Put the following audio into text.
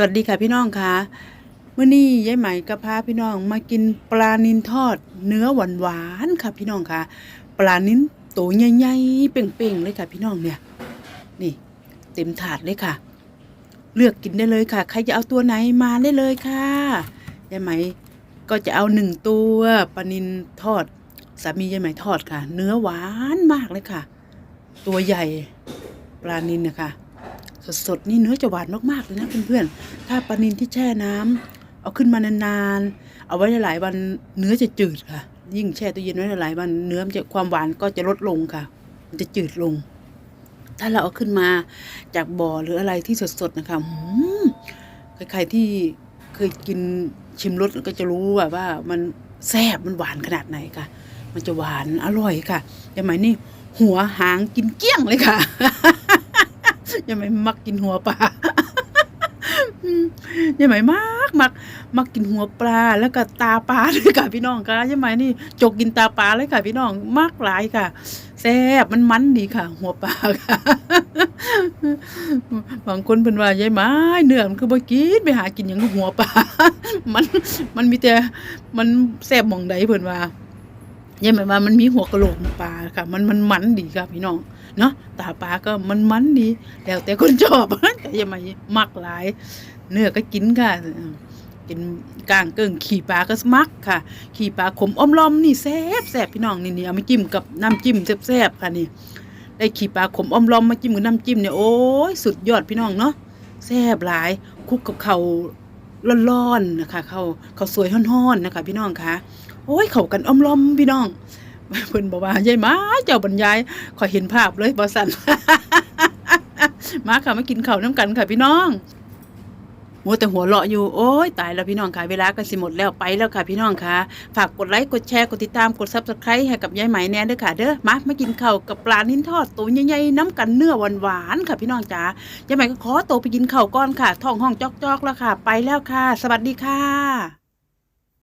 สวัสดีค่ะพี่น้องค่ะเมื่อนี้ยายไหมกับพาพี่น้องมากินปลานินทอด เนื้อหวานหวานๆค่ะพี่น้องค่ะ ปลานินตัวใหญ่ๆเป่งๆเลยค่ะพี่น้องเนี่ยนี่ เต็มถาดเลยค่ะ เลือกกินได้เลยค่ะ ใครจะเอาตัวไหนมาได้เลยค่ะยายไหมก็จะเอาหนึ่งตัวปลานินทอดสามียายไหมทอดค่ะ เนื้อหวานมากเลยค่ะ ตัวใหญ่ปลานินนะคะ สดๆนี่เนื้อจะหวานมากๆเลยนะเพื่อนๆถ้าปลานินที่แช่น้ำเอาขึ้นมานานๆเอาไว้หลายวันเนื้อจะจืดค่ะ ยิ่งแช่ตู้เย็นไว้หลายวันเนื้อมันจะความหวานก็จะลดลงค่ะ มันจะจืดลง ถ้าเราเอาขึ้นมาจากบ่อหรืออะไรที่สดๆนะคะใครๆที่เคยกินชิมรสก็จะรู้ว่าว่ามันแซ่บมันหวานขนาดไหนค่ะ มันจะหวานอร่อยค่ะยังไหมนี่หัวหางกินเกี้ยงเลยค่ะ ยังไม่มักกินหัวปลาอยังไม่มักมักมักกินหัวปลาแล้วก็ตาปลาด้วยค่ะพี่น้องค่ะยังไงนี่จกกินตาปลาเลยค่ะพี่น้องมักหลายค่ะแซ่บมันมันดีค่ะ หัวปลาค่ะบางคนเป็นว่ายายไม้เนื้อมันคือบ่กินไปหากินอย่างหัวปลามันมันมีแต่มันแซ่บมองใดเพิ่นว่า ยังหมายว่ามันมีหัวกะโหลกปลาค่ะ มันมันมันดีค่ะพี่น้องเนาะตาปลาก็มันมันดี แล้วแต่คนชอบแต่ยังไม่มักหลาย เนื้อก็กินค่ะกินกลางเกิงขี่ปลาก็มักค่ะ ขี่ปลาขมอมล้อมนี่แซ่บแซ่บพี่น้องนี่นี่เอามาจิ้มกับน้ำจิ้มแซ่บๆค่ะนี่ได้ขี่ปลาขมอมล้อมมาจิ้มกับน้ำจิ้มเนี่ยโอ้ยสุดยอดพี่น้องเนาะแซ่บหลายคุกกับข้า ร้อนๆนะคะเขาเขาสวยห้อนๆนะคะ พี่น้องคะโอ้ยเขากันอ้อมล้อมพี่น้องเพิ่นบอกว่ายายหมาเจ้าบรรยายขอเห็นภาพเลยบอสันมาค่ะมากินข้าวน้ำกันค่ะพี่น้อง มัวแต่หัวเราะอยู่โอ้ยตายแล้วพี่น้องค่ะเวลาก็สิหมดแล้วไปแล้วค่ะพี่น้องค่ะ ฝากกดไลค์กดแชร์กดติดตามกดซับสไครต์ให้กับยายไหมแน่เด้อค่ะ เด้อมามากินข้าวกับปลานิ้นทอดตัวใหญ่ๆน้ำกันเนื้อหวานๆค่ะพี่น้องจ๋ายายไหมก็ขอตัวไปกินข้าวก่อนค่ะท้องห้องจอกๆแล้วค่ะ ไปแล้วค่ะ สวัสดีค่ะ